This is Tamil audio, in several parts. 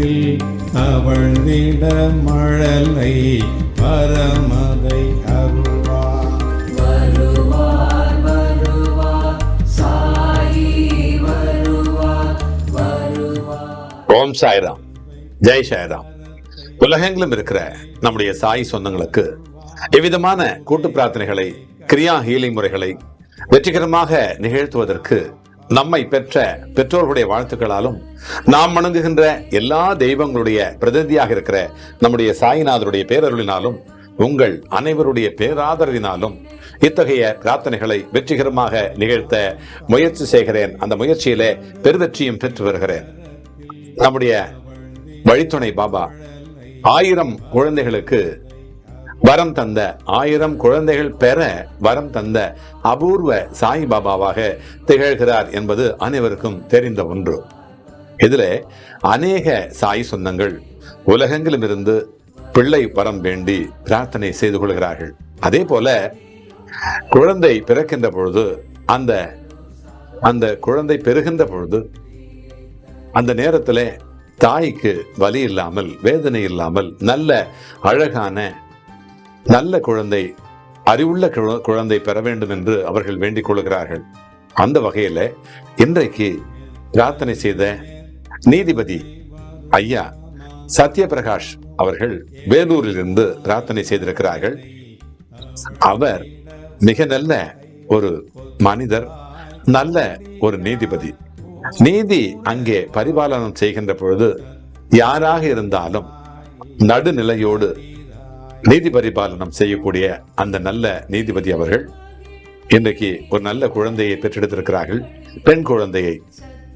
கரத்தில் தவழ்ந்திட மழலை பரமதை அருள்வார் வருவார் வருவார் சாயி வருவார் வருவார். ஓம் சாய்ராம். ஜெய் சாய்ராம். உலகெங்கிலும் இருக்கிற நம்முடைய சாய் சொந்தங்களுக்கு எவ்விதமான கூட்டு பிரார்த்தனைகளை கிரியா ஹீலிங் முறைகளை வெற்றிகரமாக நிகழ்த்துவதற்கு நம்மை பெற்ற பெற்றோர்களுடைய வாழ்த்துக்களாலும் நாம் வணங்குகின்ற எல்லா தெய்வங்களுடைய பிரதிநிதியாக இருக்கிற நம்முடைய சாய்நாதருடைய பேரருளினாலும் உங்கள் அனைவருடைய பேராதரவினாலும் இத்தகைய பிரார்த்தனைகளை வெற்றிகரமாக நிகழ்த்த முயற்சி செய்கிறேன். அந்த முயற்சியிலே பெருவெற்றியும் பெற்று வருகிறேன். நம்முடைய வழித்துணை பாபா ஆயிரம் குழந்தைகளுக்கு வரம் தந்த ஆயிரம் குழந்தைகள் பெற வரம் தந்த அபூர்வ சாய்பாபாவாக திகழ்கிறார் என்பது அனைவருக்கும் தெரிந்த ஒன்று. இதில் அநேக சாய் சொந்தங்கள் உலகெங்கிலும் இருந்து பிள்ளை வரம் வேண்டி பிரார்த்தனை செய்து கொள்கிறார்கள். அதே போல குழந்தை பிறக்கின்ற பொழுது அந்த அந்த குழந்தை பெறுகின்ற பொழுது அந்த நேரத்தில் தாய்க்கு வலி இல்லாமல் வேதனை இல்லாமல் நல்ல அழகான நல்ல குழந்தை அறிவுள்ள குழ- குழந்தை பெற வேண்டும் என்று அவர்கள் வேண்டிக் கொள்கிறார்கள். அந்த வகையில் இன்றைக்கு பிரார்த்தனை செய்த நீதிபதி ஐயா சத்யபிரகாஷ் அவர்கள் வேலூரில் இருந்து பிரார்த்தனை செய்திருக்கிறார்கள். அவர் மிக நல்ல ஒரு மனிதர் நல்ல ஒரு நீதிபதி. நீதி அங்கே பரிபாலனம் செய்கின்ற பொழுது யாராக இருந்தாலும் நடுநிலையோடு நீதி பரிபாலனம் செய்யக்கூடிய அந்த நல்ல நீதிபதி அவர்கள் இன்றைக்கு ஒரு நல்ல குழந்தையை பெற்றெடுத்திருக்கிறார்கள். பெண் குழந்தையை.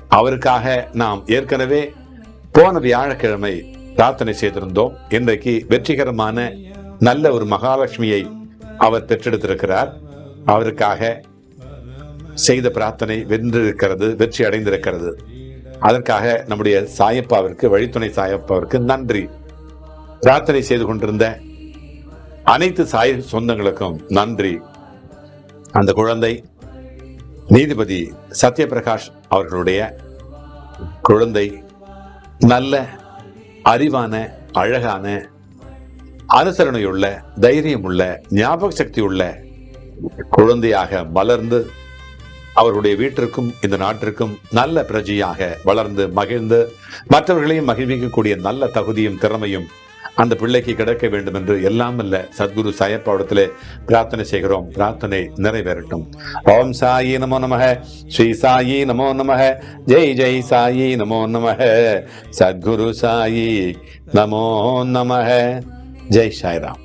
அவருக்காக நாம் ஏற்கனவே போன வியாழக்கிழமை பிரார்த்தனை செய்திருந்தோம். இன்றைக்கு வெற்றிகரமான நல்ல ஒரு மகாலட்சுமியை அவர் பெற்றெடுத்திருக்கிறார். அவருக்காக செய்த பிரார்த்தனை வென்றிருக்கிறது வெற்றி அடைந்திருக்கிறது. அதற்காக நம்முடைய சாயப்பாவிற்கு வழித்துணை சாயப்பாவிற்கு நன்றி. பிரார்த்தனை செய்து கொண்டிருந்த அனைத்து சாய் சொந்தங்களுக்கும் நன்றி. அந்த குழந்தை நீதிபதி சத்யபிரகாஷ் அவர்களுடைய குழந்தை நல்ல அறிவான அழகான அனுசரணையுள்ள தைரியமுள்ள ஞாபக சக்தி உள்ள குழந்தையாக வளர்ந்து அவருடைய வீட்டிற்கும் இந்த நாட்டிற்கும் நல்ல பிரஜையாக வளர்ந்து மகிழ்ந்து மற்றவர்களையும் மகிழ்விக்கக்கூடிய நல்ல தகுதியும் திறமையும் அந்த பிள்ளைக்கு கிடைக்க வேண்டும் என்று எல்லாம் அல்ல சத்குரு சாயப்பாவிடத்திலே பிரார்த்தனை செய்கிறோம். பிரார்த்தனை நிறைவேறட்டும். ஓம் சாயி நமோ நமக ஸ்ரீ சாயி நமோ நமக ஜெய் ஜெய் சாயி நமோ நமக சத்குரு சாயி நமோ நமக ஜெய் சாய்ராம்.